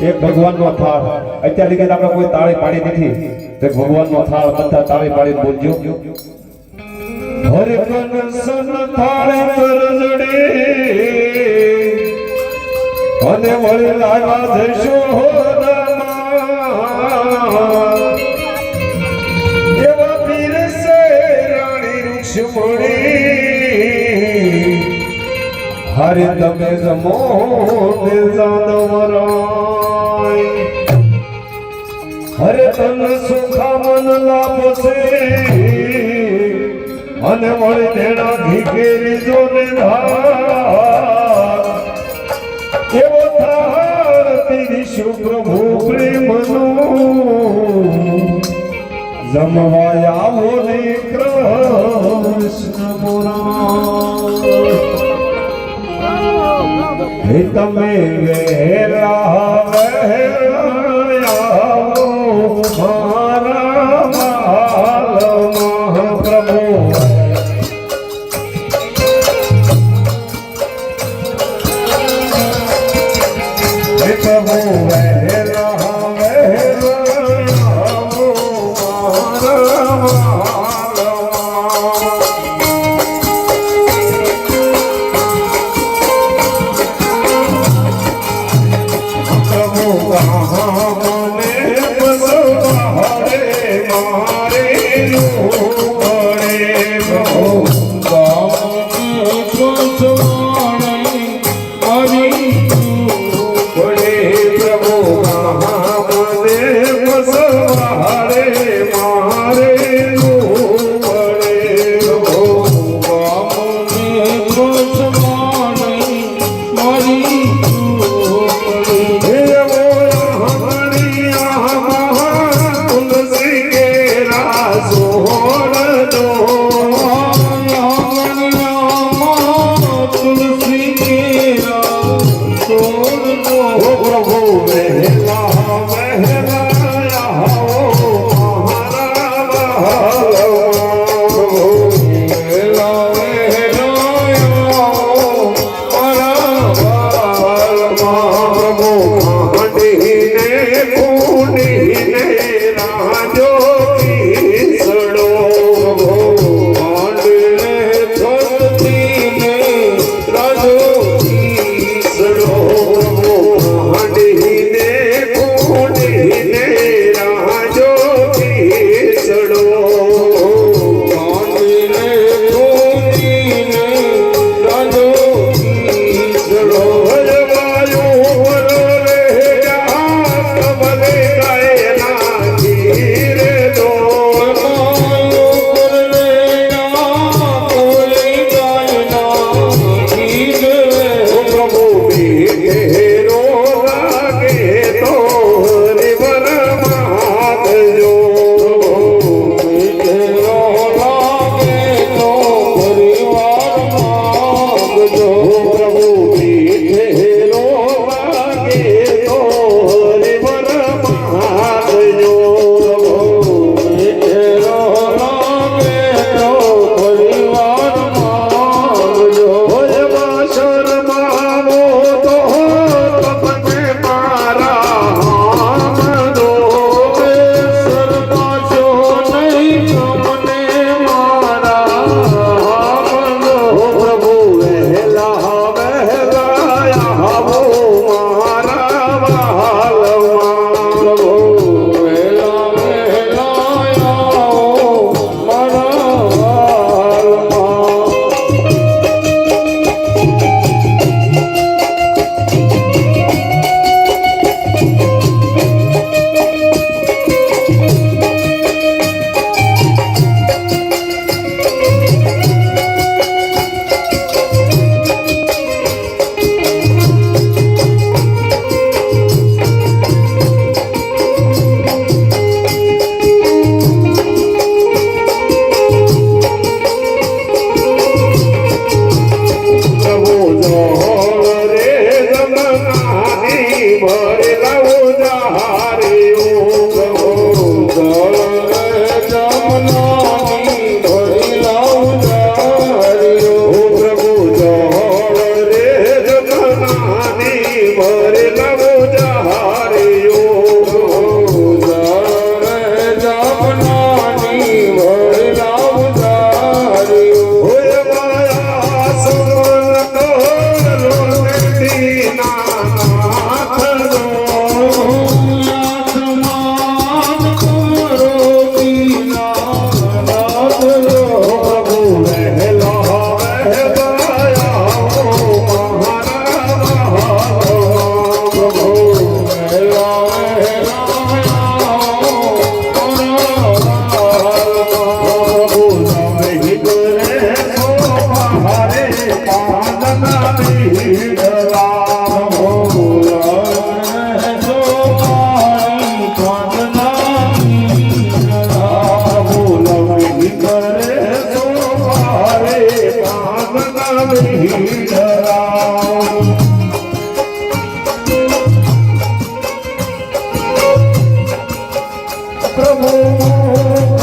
એક ભગવાનનો થાળ. અત્યારે લગી આપણે કોઈ તાળી પાડી નથી. તો ભગવાનનો થાળ બધા તાળી પાડીને બોલજો. હરે કનસન થાળે કરજડે અને વળી લાગા જશો એવા પીર સે રાણી રૂક્ષ્મણી હરે તમે જમો ને હરે તન સુખા મન લાપસે અને વળી તેના ઘીકેરી જો ને એવો થાળ તેરી શુપ્રભુ પ્રેમનું. જમવાય ને કૃષ્ણ પુરા તમે વેરા વહેલા প্রভু।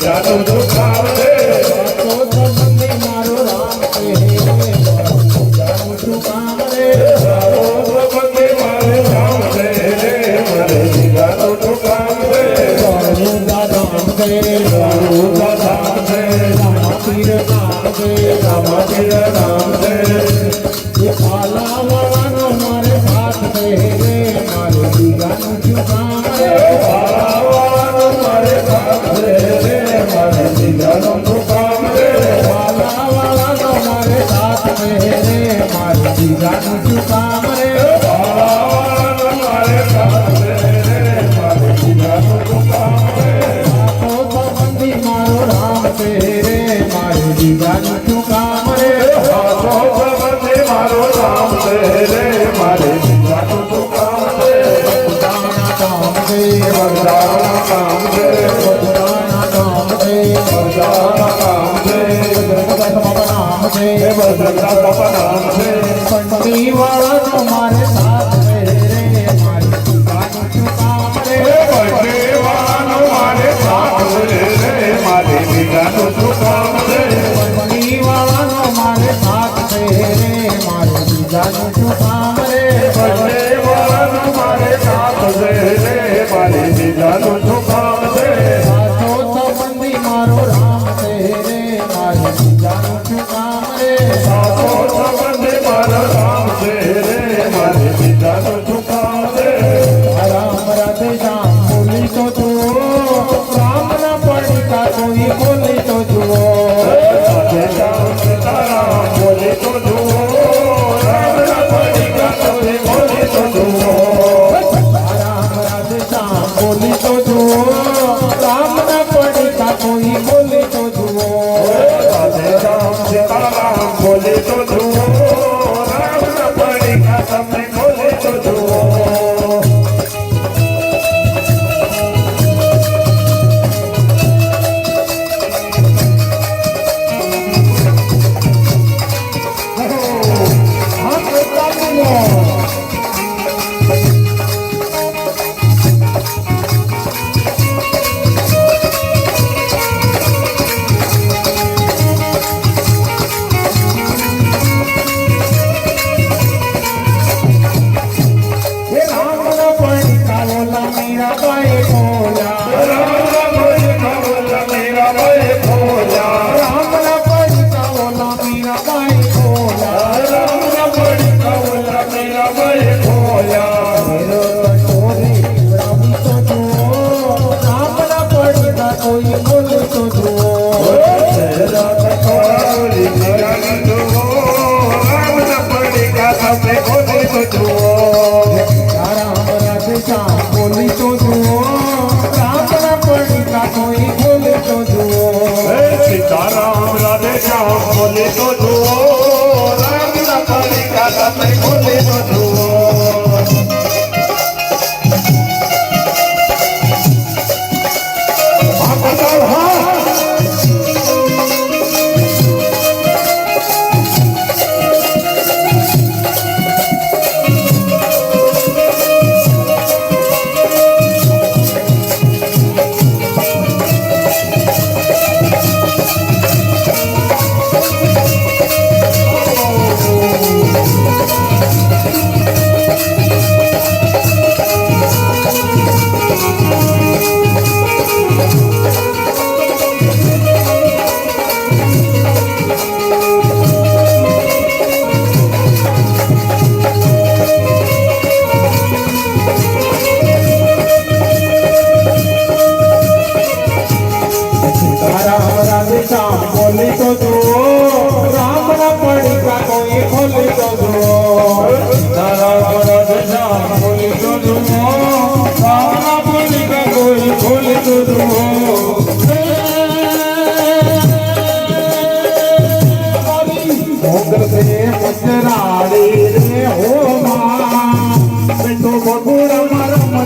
জানো তো 我就化 নামীরা পায়ে খোলা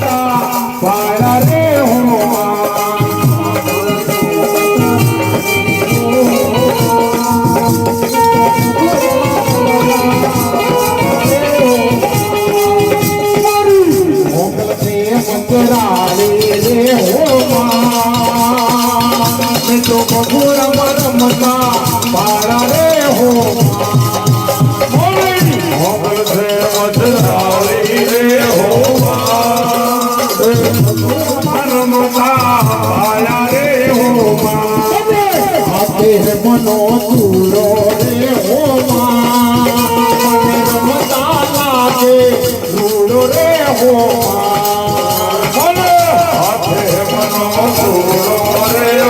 Santa રે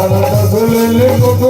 Para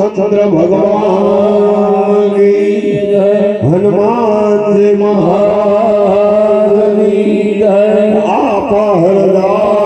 રામચંદ્ર ભગવાન હનુમાન મહારાજ આપા હરદાસની